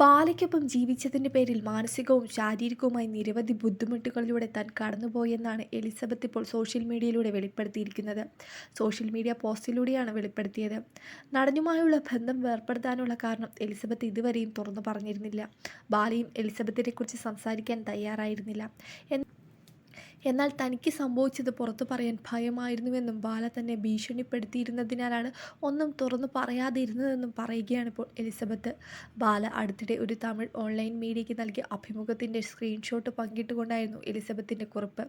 ബാലയ്ക്കൊപ്പം ജീവിച്ചതിന്റെ പേരിൽ മാനസികവും ശാരീരികവുമായി നിരവധി ബുദ്ധിമുട്ടുകളിലൂടെ താൻ കടന്നുപോയെന്നാണ് എലിസബത്ത് ഇപ്പോൾ സോഷ്യൽ മീഡിയയിലൂടെ വെളിപ്പെടുത്തിയിരിക്കുന്നത്. സോഷ്യൽ മീഡിയ പോസ്റ്റിലൂടെയാണ് വെളിപ്പെടുത്തിയത്. നടനുമായുള്ള ബന്ധം വേർപ്പെടുത്താനുള്ള കാരണം എലിസബത്ത് ഇതുവരെയും തുറന്നു പറഞ്ഞിരുന്നില്ല. ബാലയും എലിസബത്തിനെക്കുറിച്ച് സംസാരിക്കാൻ തയ്യാറായിരുന്നില്ല. എന്നാൽ തനിക്ക് സംഭവിച്ചത് പുറത്തു പറയാൻ ഭയമായിരുന്നുവെന്നും ബാല തന്നെ ഭീഷണിപ്പെടുത്തിയിരുന്നതിനാലാണ് ഒന്നും തുറന്നു പറയാതിരുന്നതെന്നും പറയുകയാണ് ഇപ്പോൾ എലിസബത്ത്. ബാല അടുത്തിടെ ഒരു തമിഴ് ഓൺലൈൻ മീഡിയയ്ക്ക് നൽകിയ അഭിമുഖത്തിന്റെ സ്ക്രീൻഷോട്ട് പങ്കിട്ടുകൊണ്ടായിരുന്നു എലിസബത്തിന്റെ കുറിപ്പ്.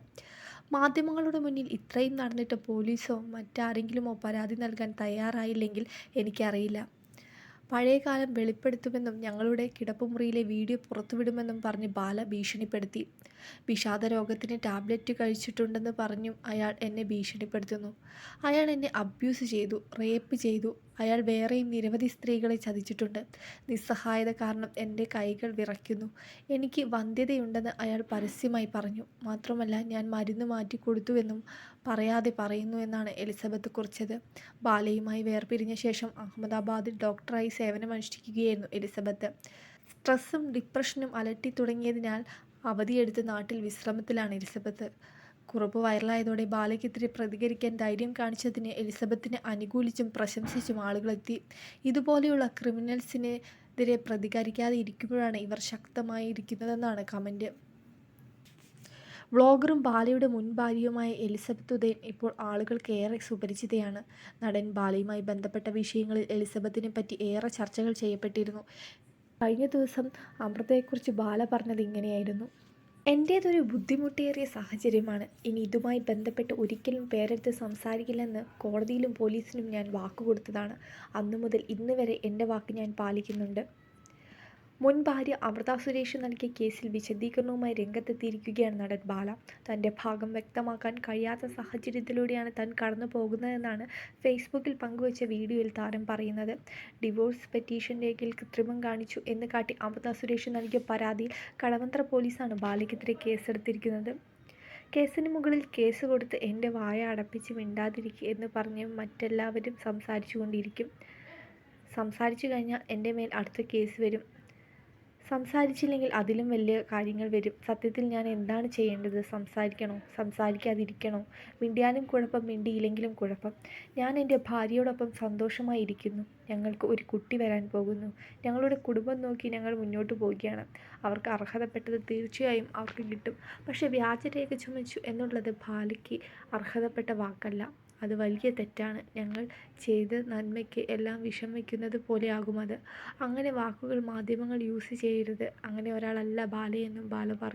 മാധ്യമങ്ങളുടെ മുന്നിൽ ഇത്രയും നടന്നിട്ട് പോലീസോ മറ്റാരെങ്കിലുമോ പരാതി നൽകാൻ തയ്യാറായില്ലെങ്കിൽ എനിക്കറിയില്ല. പഴയകാലം വെളിപ്പെടുത്തുമെന്നും ഞങ്ങളുടെ കിടപ്പുമുറിയിലെ വീഡിയോ പുറത്തുവിടുമെന്നും പറഞ്ഞ് ബാല ഭീഷണിപ്പെടുത്തി. വിഷാദ രോഗത്തിന് ടാബ്ലറ്റ് കഴിച്ചിട്ടുണ്ടെന്ന് പറഞ്ഞും അയാൾ എന്നെ ഭീഷണിപ്പെടുത്തുന്നു. അയാൾ എന്നെ അബ്യൂസ് ചെയ്തു റേപ്പ് ചെയ്തു അയാൾ വേറെയും നിരവധി സ്ത്രീകളെ ചതിച്ചിട്ടുണ്ട്. നിസ്സഹായത കാരണം എന്റെ കൈകൾ വിറയ്ക്കുന്നു. എനിക്ക് വന്ധ്യതയുണ്ടെന്ന് അയാൾ പരസ്യമായി പറഞ്ഞു. മാത്രമല്ല ഞാൻ മരുന്ന് മാറ്റി കൊടുത്തുവെന്നും പറയാതെ പറയുന്നു എന്നാണ് എലിസബത്ത് കുറിച്ചത്. ബാലയുമായി വേർപിരിഞ്ഞ ശേഷം അഹമ്മദാബാദിൽ ഡോക്ടറായി സേവനമനുഷ്ഠിക്കുകയായിരുന്നു എലിസബത്ത്. സ്ട്രെസ്സും ഡിപ്രഷനും അലട്ടി തുടങ്ങിയതിനാൽ അവധിയെടുത്ത് നാട്ടിൽ വിശ്രമത്തിലാണ് എലിസബത്ത്. കുറിപ്പ് വൈറലായതോടെ ബാലയ്ക്കെതിരെ പ്രതികരിക്കാൻ ധൈര്യം കാണിച്ചതിന് എലിസബത്തിനെ അനുകൂലിച്ചും പ്രശംസിച്ചും ആളുകളെത്തി. ഇതുപോലെയുള്ള ക്രിമിനൽസിനെതിരെ പ്രതികരിക്കാതെ ഇരിക്കുമ്പോഴാണ് ഇവർ ശക്തമായി ഇരിക്കുന്നതെന്നാണ് കമന്റ് വ്ളോഗറും ബാലയുടെ മുൻ ഭാര്യയുമായ എലിസബത്ത് ഉദയൻ ഇപ്പോൾ ആളുകൾക്ക് ഏറെ സുപരിചിതയാണ്. നടൻ ബാലയുമായി ബന്ധപ്പെട്ട വിഷയങ്ങളിൽ എലിസബത്തിനെ പറ്റി ഏറെ ചർച്ചകൾ ചെയ്യപ്പെട്ടിരുന്നു. കഴിഞ്ഞ ദിവസം അമൃതയെക്കുറിച്ച് ബാല പറഞ്ഞത് ഇങ്ങനെയായിരുന്നു. എന്റേതൊരു ബുദ്ധിമുട്ടേറിയ സാഹചര്യമാണ് ഇനി ഇതുമായി ബന്ധപ്പെട്ട് ഒരിക്കലും പേരെടുത്ത് സംസാരിക്കില്ലെന്ന് കോടതിയിലും പോലീസിനും ഞാൻ വാക്കുകൊടുത്തതാണ്. അന്നു മുതൽ ഇന്ന് വരെ എന്റെ വാക്ക് ഞാൻ പാലിക്കുന്നുണ്ട്. മുൻ ഭാര്യ അമൃത സുരേഷ് നൽകിയ കേസിൽ വിശദീകരണവുമായി രംഗത്തെത്തിയിരിക്കുകയാണ് നടൻ ബാല. തന്റെ ഭാഗം വ്യക്തമാക്കാൻ കഴിയാത്ത സാഹചര്യത്തിലൂടെയാണ് താൻ കടന്നു പോകുന്നതെന്നാണ് ഫേസ്ബുക്കിൽ പങ്കുവച്ച വീഡിയോയിൽ താരം പറയുന്നത്. ഡിവോഴ്സ് രേഖയിൽ കൃത്രിമം കാണിച്ചു എന്ന് കാട്ടി അമൃത സുരേഷ് നൽകിയ പരാതിയിൽ കടവന്ത്ര പോലീസാണ് ബാലയ്ക്കെതിരെ കേസെടുത്തിരിക്കുന്നത്. കേസിന് മുകളിൽ കേസ് കൊടുത്ത് എന്റെ വായ അടപ്പിച്ച് മിണ്ടാതിരിക്കുക എന്ന് പറഞ്ഞ് മറ്റെല്ലാവരും സംസാരിച്ചു കൊണ്ടിരിക്കും സംസാരിച്ചു കഴിഞ്ഞാൽ എന്റെ മേൽ അടുത്ത കേസ് വരും. സംസാരിച്ചില്ലെങ്കിൽ അതിലും വലിയ കാര്യങ്ങൾ വരും. സത്യത്തിൽ ഞാൻ എന്താണ് ചെയ്യേണ്ടത്? സംസാരിക്കണോ? സംസാരിക്കാതിരിക്കണോ? മിണ്ടിയാലും കുഴപ്പം മിണ്ടിയില്ലെങ്കിലും കുഴപ്പം. ഞാൻ എന്റെ ഭാര്യയോടൊപ്പം സന്തോഷമായി ഇരിക്കുന്നു ഞങ്ങൾക്ക് ഒരു കുട്ടി വരാൻ പോകുന്നു. ഞങ്ങളുടെ കുടുംബം നോക്കി ഞങ്ങൾ മുന്നോട്ട് പോവുകയാണ്. അവർക്ക് അർഹതപ്പെട്ടത് തീർച്ചയായും അവർക്ക് കിട്ടും. പക്ഷേ വ്യാജരേഖ ചുമച്ചു എന്നുള്ളത് ബാലയ്ക്ക് അർഹതപ്പെട്ട വാക്കല്ല. അത് വലിയ തെറ്റാണ്. ഞങ്ങൾ ചെയ്ത് നന്മയ്ക്ക് എല്ലാം വിഷം വയ്ക്കുന്നത് പോലെയാകും അത് അങ്ങനെ വാക്കുകൾ മാധ്യമങ്ങൾ യൂസ് ചെയ്യരുത്. അങ്ങനെ ഒരാളല്ല ബാലയെന്നും ബാല പറയും.